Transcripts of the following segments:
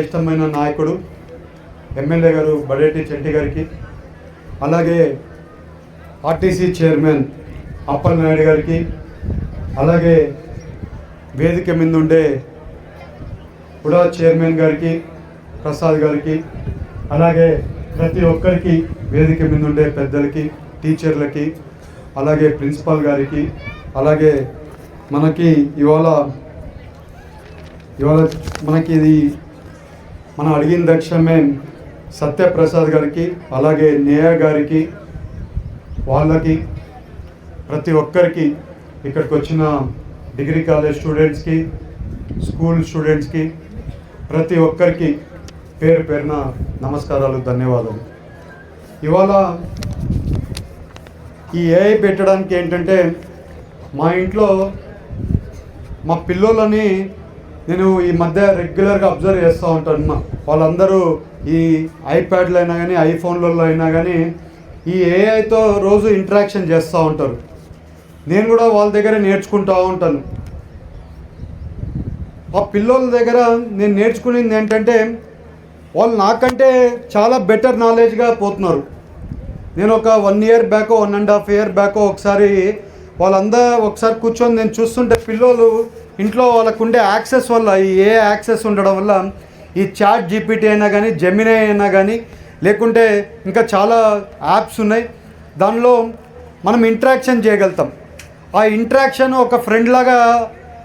ఇష్టమైన నాయకుడు ఎమ్మెల్యే గారు బడేటి చెట్టి గారికి అలాగే ఆర్టీసీ చైర్మన్ అప్పలనాయుడు గారికి అలాగే వేదిక మీద ఉండే కూడా చైర్మన్ గారికి ప్రసాద్ గారికి అలాగే ప్రతి ఒక్కరికి వేదిక మీద ఉండే పెద్దలకి టీచర్లకి అలాగే ప్రిన్సిపాల్ గారికి అలాగే మనకి ఇవాళ ఇవాళ మనకి ఇది మనం అడిగిన దక్షమే సత్యప్రసాద్ గారికి అలాగే నేయ గారికి వాళ్ళకి ప్రతి ఒక్కరికి ఇక్కడికి వచ్చిన డిగ్రీ కాలేజ్ స్టూడెంట్స్కి స్కూల్ స్టూడెంట్స్కి ప్రతి ఒక్కరికి పేరు పేరున నమస్కారాలు ధన్యవాదాలు. ఇవాళ ఈ ఏఐ పెట్టడానికి ఏంటంటే మా ఇంట్లో మా పిల్లలని నేను ఈ మధ్య రెగ్యులర్గా అబ్జర్వ్ చేస్తూ ఉంటాను వాళ్ళందరూ ఈ ఐప్యాడ్లో అయినా కానీ ఐఫోన్లలో అయినా కానీ ఈ ఏఐతో రోజు ఇంటరాక్షన్ చేస్తూ ఉంటారు. నేను కూడా వాళ్ళ దగ్గర నేర్చుకుంటూ ఉంటాను. ఆ పిల్లోల దగ్గర నేను నేర్చుకునేది ఏంటంటే వాళ్ళు నాకంటే చాలా బెటర్ నాలెడ్జ్గా పోతున్నారు. నేను ఒక one year back one and half year back ఒకసారి వాళ్ళందరూ ఒకసారి కూర్చొని నేను చూస్తుంటే పిల్లలు ఇంట్లో వాళ్ళకు ఉండే యాక్సెస్ వల్ల ఈ ఏ యాక్సెస్ ఉండడం వల్ల ఈ చాట్ జీపీటీ అయినా కానీ జెమినై అయినా కానీ లేకుంటే ఇంకా చాలా యాప్స్ ఉన్నాయి. దానిలో మనం ఇంటరాక్షన్ చేయగలుగుతాం. ఆ ఇంటరాక్షన్ ఒక ఫ్రెండ్ లాగా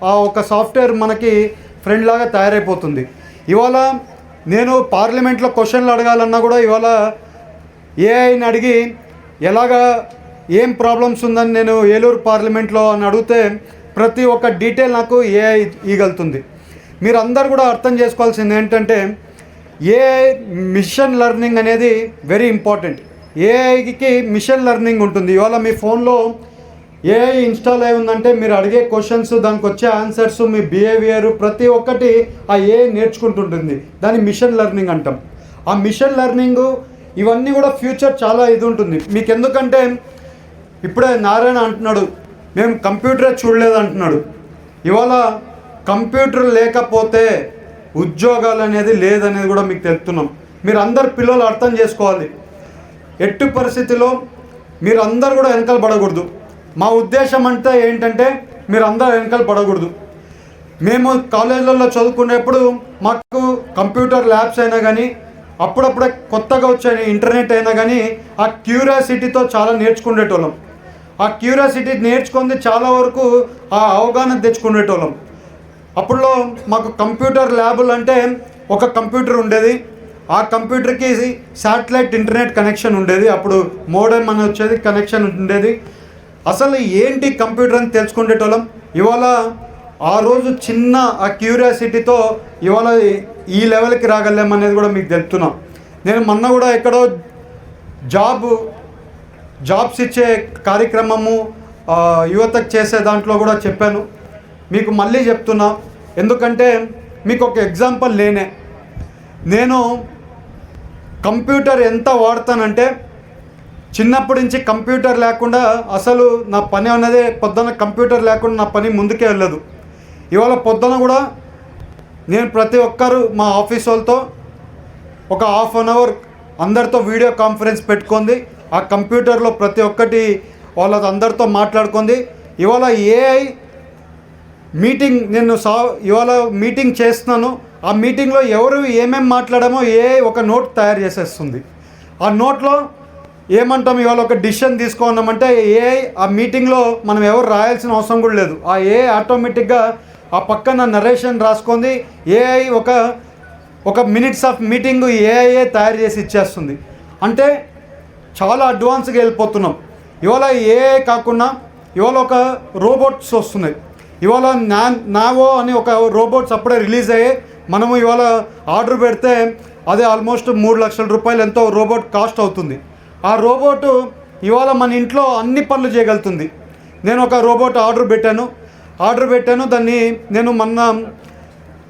ఆ ఒక సాఫ్ట్వేర్ మనకి ఫ్రెండ్ లాగా తయారైపోతుంది. ఇవాళ నేను పార్లమెంట్లో క్వశ్చన్లు అడగాలన్నా కూడా ఇవాళ ఏఐని అడిగి ఎలాగా ఏం ప్రాబ్లమ్స్ ఉందని నేను ఏలూరు పార్లమెంట్లో అని అడిగితే ప్రతి ఒక్క డీటెయిల్ నాకు ఏఐ ఇగలుతుంది. మీరు అందరు కూడా అర్థం చేసుకోవాల్సింది ఏంటంటే ఏఐ మిషన్ లెర్నింగ్ అనేది వెరీ ఇంపార్టెంట్. ఏఐకి మిషన్ లెర్నింగ్ ఉంటుంది. ఇవాళ మీ ఫోన్లో ఏఐ ఇన్స్టాల్ అయి ఉందంటే మీరు అడిగే క్వశ్చన్స్ దానికి వచ్చే ఆన్సర్స్ మీ బిహేవియర్ ప్రతి ఒక్కటి ఆ ఏఐ నేర్చుకుంటుంటుంది. దాన్ని మిషన్ లెర్నింగ్ అంటాం. ఆ మిషన్ లెర్నింగ్ ఇవన్నీ కూడా ఫ్యూచర్ చాలా ఇది ఉంటుంది. మీకు ఎందుకంటే ఇప్పుడే నారాయణ అంటున్నాడు మేము కంప్యూటరే చూడలేదు అంటున్నాడు ఇవాళ కంప్యూటర్ లేకపోతే ఉద్యోగాలు అనేది లేదనేది కూడా మీకు తెలుపుతున్నాం. మీరు అందరు పిల్లలు అర్థం చేసుకోవాలి. ఎట్టి పరిస్థితిలో మీరు అందరు కూడా వెనకలు పడకూడదు. మా ఉద్దేశం అంటే ఏంటంటే మీరు అందరు వెనకలు పడకూడదు. మేము కాలేజీలలో చదువుకునేప్పుడు మాకు కంప్యూటర్ ల్యాబ్స్ అయినా కానీ అప్పుడప్పుడే కొత్తగా వచ్చే ఇంటర్నెట్ అయినా కానీ ఆ క్యూరియాసిటీతో చాలా నేర్చుకునేటోళ్ళం. ఆ క్యూరియాసిటీ నేర్చుకుంది చాలా వరకు ఆ అవగాహన తెచ్చుకునేటోళ్ళం. అప్పుడులో మాకు కంప్యూటర్ ల్యాబులు అంటే ఒక కంప్యూటర్ ఉండేది. ఆ కంప్యూటర్కి శాటిలైట్ ఇంటర్నెట్ కనెక్షన్ ఉండేది. అప్పుడు మోడెమ్ అని వచ్చేది కనెక్షన్ ఉండేది. అసలు ఏంటి కంప్యూటర్ అని తెలుసుకునేటోళ్ళం. ఇవాళ ఆ రోజు చిన్న ఆ క్యూరియాసిటీతో ఇవాళ ఈ లెవెల్కి రాగలేమనేది కూడా మీకు తెలుపుతున్నాం. నేను మొన్న కూడా ఎక్కడో జాబ్ జాబ్స్ ఇచ్చే కార్యక్రమము యువతకు చేసే దాంట్లో కూడా చెప్పాను. మీకు మళ్ళీ చెప్తున్నా ఎందుకంటే మీకు ఒక ఎగ్జాంపుల్ నేనే నేను కంప్యూటర్ ఎంత వాడతానంటే చిన్నప్పటి నుంచి కంప్యూటర్ లేకుండా అసలు నా పని అన్నదే పొద్దున కంప్యూటర్ లేకుండా నా పని ముందుకే వెళ్ళదు. ఇవాళ పొద్దున కూడా నేను ప్రతి ఒక్కరు మా ఆఫీస్ వాళ్ళతో ఒక హాఫ్ అన్ అవర్ అందరితో వీడియో కాన్ఫరెన్స్ పెట్టుకుంది. ఆ కంప్యూటర్లో ప్రతి ఒక్కటి వాళ్ళ అందరితో మాట్లాడుకుంది. ఇవాళ ఏఐ మీటింగ్ నేను సా ఇవాళ మీటింగ్ చేస్తున్నాను. ఆ మీటింగ్లో ఎవరు ఏమేమి మాట్లాడామో ఏఐ ఒక నోట్ తయారు చేసేస్తుంది. ఆ నోట్లో ఏమంటాం ఇవాళ ఒక డిసిషన్ తీసుకున్నామంటే ఏఐ ఆ మీటింగ్లో మనం ఎవరు రాయాల్సిన అవసరం కూడా లేదు. ఆ ఏ ఆటోమేటిక్గా ఆ పక్కన నరేషన్ రాసుకుంది. ఏఐ ఒక ఒక మినిట్స్ ఆఫ్ మీటింగ్ ఏఐఏ తయారు చేసి ఇచ్చేస్తుంది. అంటే చాలా అడ్వాన్స్గా వెళ్ళిపోతున్నాం. ఇవాళ ఏ కాకుండా ఇవాళ ఒక రోబోట్స్ వస్తున్నాయి. ఇవాళ నా నావో అని ఒక రోబోట్స్ అప్పుడే రిలీజ్ అయ్యి మనము ఇవాళ ఆర్డర్ పెడితే అదే ఆల్మోస్ట్ మూడు లక్షల రూపాయలు ఎంతో రోబోట్ కాస్ట్ అవుతుంది. ఆ రోబోట్ ఇవాళ మన ఇంట్లో అన్ని పనులు చేయగలుగుతుంది. నేను ఒక రోబోట్ ఆర్డర్ పెట్టాను. ఆర్డర్ పెట్టాను. దాన్ని నేను మొన్న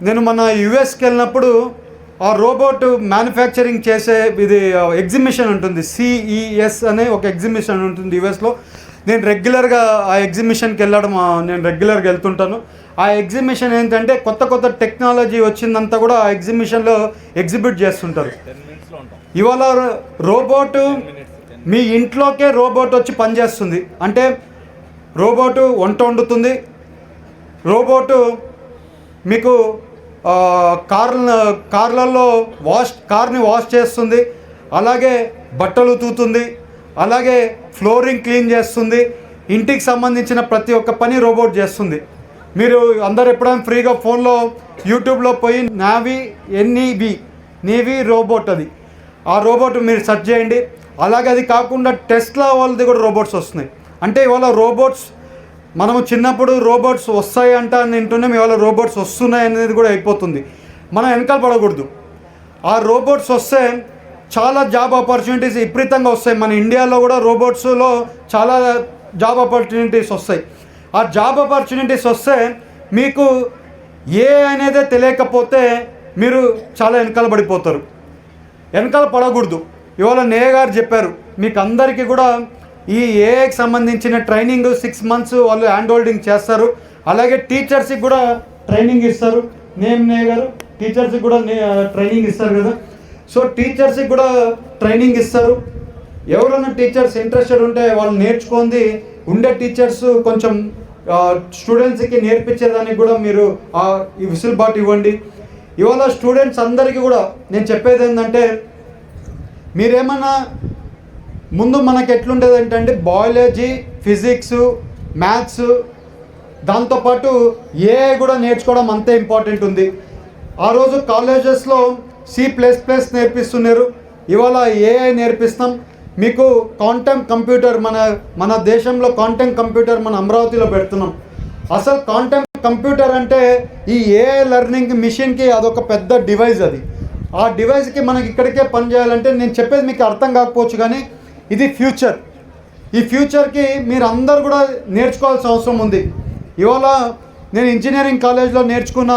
నేను మన యుఎస్కి వెళ్ళినప్పుడు ఆ రోబోట్ మ్యానుఫ్యాక్చరింగ్ చేసే ఇది ఎగ్జిబిషన్ ఉంటుంది. సిఈఎస్ అనే ఒక ఎగ్జిబిషన్ ఉంటుంది యుఎస్లో నేను రెగ్యులర్గా ఆ ఎగ్జిబిషన్కి వెళ్ళడం నేను రెగ్యులర్గా వెళ్తుంటాను. ఆ ఎగ్జిబిషన్ ఏంటంటే కొత్త కొత్త టెక్నాలజీ వచ్చిందంతా కూడా ఆ ఎగ్జిబిషన్లో ఎగ్జిబిట్ చేస్తుంటారు. ఇవాళ రోబోట్ మీ ఇంట్లోకే రోబోట్ వచ్చి పనిచేస్తుంది. అంటే రోబోటు వంట వండుతుంది. రోబోటు మీకు కార్ల కార్లలో వాష్ కార్ని వాష్ చేస్తుంది. అలాగే బట్టలు తూతుంది. అలాగే ఫ్లోరింగ్ క్లీన్ చేస్తుంది. ఇంటికి సంబంధించిన ప్రతి ఒక్క పని రోబోట్ చేస్తుంది. మీరు అందరు ఎప్పుడైనా ఫ్రీగా ఫోన్లో యూట్యూబ్లో పోయి నావి ఎన్ఈబి నేవీ రోబోట్ అది. ఆ రోబోట్ మీరు సెర్చ్ చేయండి. అలాగే అది కాకుండా టెస్ట్లా వాళ్ళది కూడా రోబోట్స్ వస్తున్నాయి. అంటే ఇవాళ రోబోట్స్ మనము చిన్నప్పుడు రోబోట్స్ వస్తాయి అంట అని వింటున్నాం ఇవాళ రోబోట్స్ వస్తున్నాయి అనేది కూడా అయిపోతుంది. మనం వెనకాల పడకూడదు. ఆ రోబోట్స్ వస్తే చాలా జాబ్ ఆపర్చునిటీస్ విపరీతంగా వస్తాయి. మన ఇండియాలో కూడా రోబోట్స్లో చాలా జాబ్ ఆపర్చునిటీస్ వస్తాయి. ఆ జాబ్ ఆపర్చునిటీస్ వస్తే మీకు ఏ అనేదే తెలియకపోతే మీరు చాలా వెనకాల పడిపోతారు. వెనకాల పడకూడదు. ఇవాళ నేయ గారు చెప్పారు. మీకు అందరికీ కూడా ఈ ఏఐకి సంబంధించిన ట్రైనింగ్ సిక్స్ మంత్స్ వాళ్ళు హ్యాండ్ హోల్డింగ్ చేస్తారు. అలాగే టీచర్స్కి కూడా ట్రైనింగ్ ఇస్తారు. నేమ్ నే గారు టీచర్స్కి కూడా నే- ట్రైనింగ్ ఇస్తారు కదా. సో టీచర్స్కి కూడా ట్రైనింగ్ ఇస్తారు. ఎవరైనా టీచర్స్ ఇంట్రెస్టెడ్ ఉంటే వాళ్ళు నేర్చుకుంది ఉండే టీచర్స్ కొంచెం స్టూడెంట్స్కి నేర్పించేదానికి కూడా మీరు ఈ విసులుబాటు ఇవ్వండి. ఇవాళ స్టూడెంట్స్ అందరికీ కూడా నేను చెప్పేది ఏంటంటే మీరేమన్నా ముందు మనకి ఎట్లుండేది ఏంటంటే బయాలజీ ఫిజిక్స్ మ్యాథ్స్ దాంతోపాటు ఏఐ కూడా నేర్చుకోవడం అంతే ఇంపార్టెంట్ ఉంది. ఆ రోజు కాలేజెస్లో సి ప్లస్ ప్లస్ నేర్పిస్తున్నారు. ఇవాళ ఏఐ నేర్పిస్తాం. మీకు కాంటెంట్ కంప్యూటర్ మన మన దేశంలో కాంటెంట్ కంప్యూటర్ మన అమరావతిలో పెడుతున్నాం. అసలు కాంటెంట్ కంప్యూటర్ అంటే ఈ ఏఐ లెర్నింగ్ మిషన్కి అదొక పెద్ద డివైస్ అది. ఆ డివైస్కి మనకి ఇక్కడికే పని చేయాలంటే నేను చెప్పేది మీకు అర్థం కాకపోవచ్చు కానీ ఇది ఫ్యూచర్. ఈ ఫ్యూచర్కి మీరు అందరు కూడా నేర్చుకోవాల్సిన అవసరం ఉంది. ఇవాళ నేను ఇంజనీరింగ్ కాలేజ్లో నేర్చుకున్న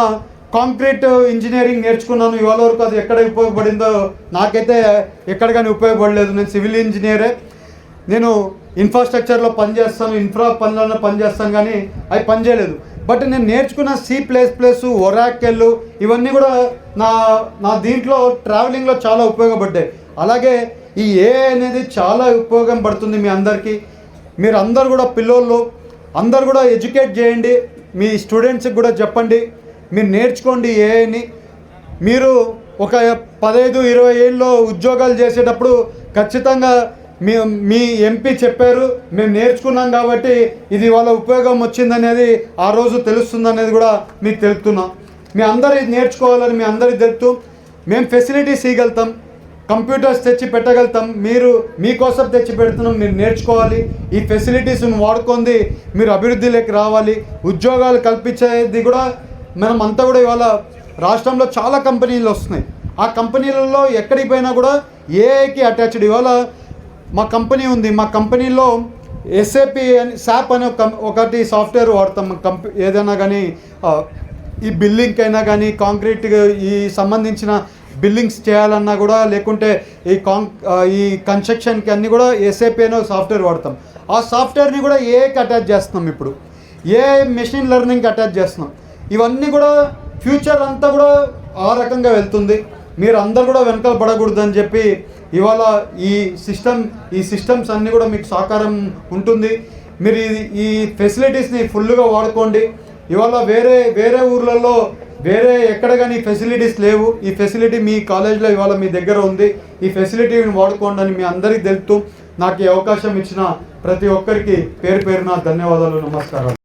కాంక్రీట్ ఇంజనీరింగ్ నేర్చుకున్నాను. ఇవాళ వరకు అది ఎక్కడ ఉపయోగపడిందో నాకైతే ఎక్కడ కానీ ఉపయోగపడలేదు. నేను సివిల్ ఇంజనీరే. నేను ఇన్ఫ్రాస్ట్రక్చర్లో పనిచేస్తాను ఇన్ఫ్రా పనులలో పనిచేస్తాను కానీ అవి పనిచేయలేదు బట్ నేను నేర్చుకున్న సి ప్లేస్ ప్లేస్ ఒరాకెళ్ళు ఇవన్నీ కూడా నా నా దీంట్లో ట్రావెలింగ్లో చాలా ఉపయోగపడ్డాయి. అలాగే ఈ ఏ అనేది చాలా ఉపయోగం పడుతుంది మీ అందరికీ. మీరు అందరు కూడా పిల్లోళ్ళు అందరు కూడా ఎడ్యుకేట్ చేయండి. మీ స్టూడెంట్స్కి కూడా చెప్పండి. మీరు నేర్చుకోండి ఏఐని. మీరు ఒక పదహైదు ఇరవై ఏళ్ళలో ఉద్యోగాలు చేసేటప్పుడు ఖచ్చితంగా మీ మీ ఎంపీ చెప్పారు మేము నేర్చుకున్నాం కాబట్టి ఇది వాళ్ళ ఉపయోగం వచ్చిందనేది ఆ రోజు తెలుస్తుందనేది కూడా మీకు తెలుపుతున్నాం. మీ అందరి నేర్చుకోవాలని మీ అందరికి తెలుపుతూ మేము ఫెసిలిటీస్ ఇవ్వగలుగుతాం. కంప్యూటర్స్ తెచ్చి పెట్టగలుగుతాం. మీరు మీకోసం తెచ్చి పెడుతున్నాం. మీరు నేర్చుకోవాలి. ఈ ఫెసిలిటీస్ని వాడుకుంది మీరు అభివృద్ధిలోకి రావాలి. ఉద్యోగాలు కల్పించేది కూడా మనం అంతా కూడా ఇవాళ రాష్ట్రంలో చాలా కంపెనీలు వస్తున్నాయి. ఆ కంపెనీలలో ఎక్కడికి పోయినా కూడా ఏఐకి అటాచ్డ్ ఇవాళ మా కంపెనీ ఉంది. మా కంపెనీలో ఎస్ఏపి అని శాప్ అనే ఒక కం- ఒకటి సాఫ్ట్వేర్ వాడతాం. కంపె ఏదైనా కానీ ఈ బిల్లింగ్ అయినా కానీ కాంక్రీట్ ఈ సంబంధించిన బిల్లింగ్స్ చేయాలన్నా కూడా లేకుంటే ఈ కాం ఈ కన్స్ట్రక్షన్కి అన్నీ కూడా ఎస్ఏపి అనే సాఫ్ట్వేర్ వాడతాం. ఆ సాఫ్ట్వేర్ని కూడా ఏఐకి అటాచ్ చేస్తున్నాం ఇప్పుడు. ఏ మెషిన్ లెర్నింగ్కి అటాచ్ చేస్తున్నాం. ఇవన్నీ కూడా ఫ్యూచర్ అంతా కూడా ఆ రకంగా వెళ్తుంది. మీరు అందరు కూడా వెనకాల పడకూడదని చెప్పి ఇవాళ ఈ సిస్టమ్ ఈ సిస్టమ్స్ అన్నీ కూడా మీకు సహకారం ఉంటుంది. మీరు ఈ- ఈ ఫెసిలిటీస్ని ఫుల్గా వాడుకోండి. ఇవాళ వేరే వేరే ఊర్లలో వేరే ఎక్కడ కానీ ఫెసిలిటీస్ లేవు. ఈ ఫెసిలిటీ మీ కాలేజ్లో ఇవాళ మీ దగ్గర ఉంది. ఈ ఫెసిలిటీని వాడుకోండి అని మీ అందరికీ తెలుపుతూ నాకు ఈ అవకాశం ఇచ్చిన ప్రతి ఒక్కరికి పేరు పేరున ధన్యవాదాలు నమస్కారాలు.